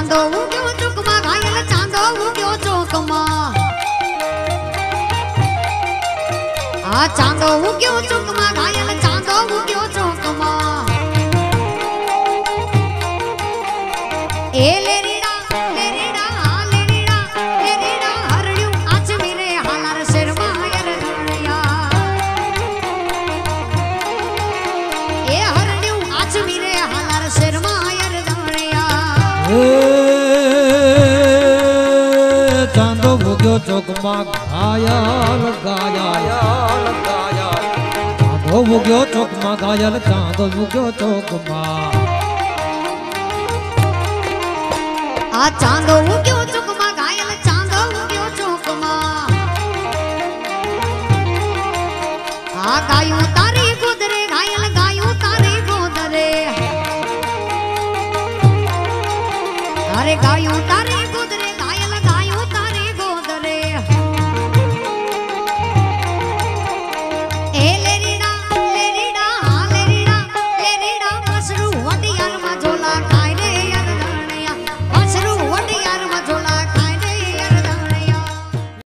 ચાંદો ઉગ્યો ચોકમાં ઘાયલ ચાંદો ઉગ્યો ચોકમાં આ ચાંદો ઉગ્યો ચોકમાં ઘાયલ ચાંદો ઉગ્યો ચોકમાં એ ચાંદો ભોગ્યો ચોકમાં ઘાયલ ગાયલ ચાંદો ભોગ્યો ચોકમાં ઘાયલ, ચાંદો ભોગ્યો ચોકમાં. આ ચાંદો ઉગ્યો ચોકમાં ઘાયલ, ચાંદો ઉગ્યો ચોકમાં. આ ગાયું અરે ગાયું, તારે ગોદરે, ગાયલ ગાયું, તારે ગોદરે. એ લેરીડા લેરીડા હા લેરીડા લેરીડા મસરું હોટિયાર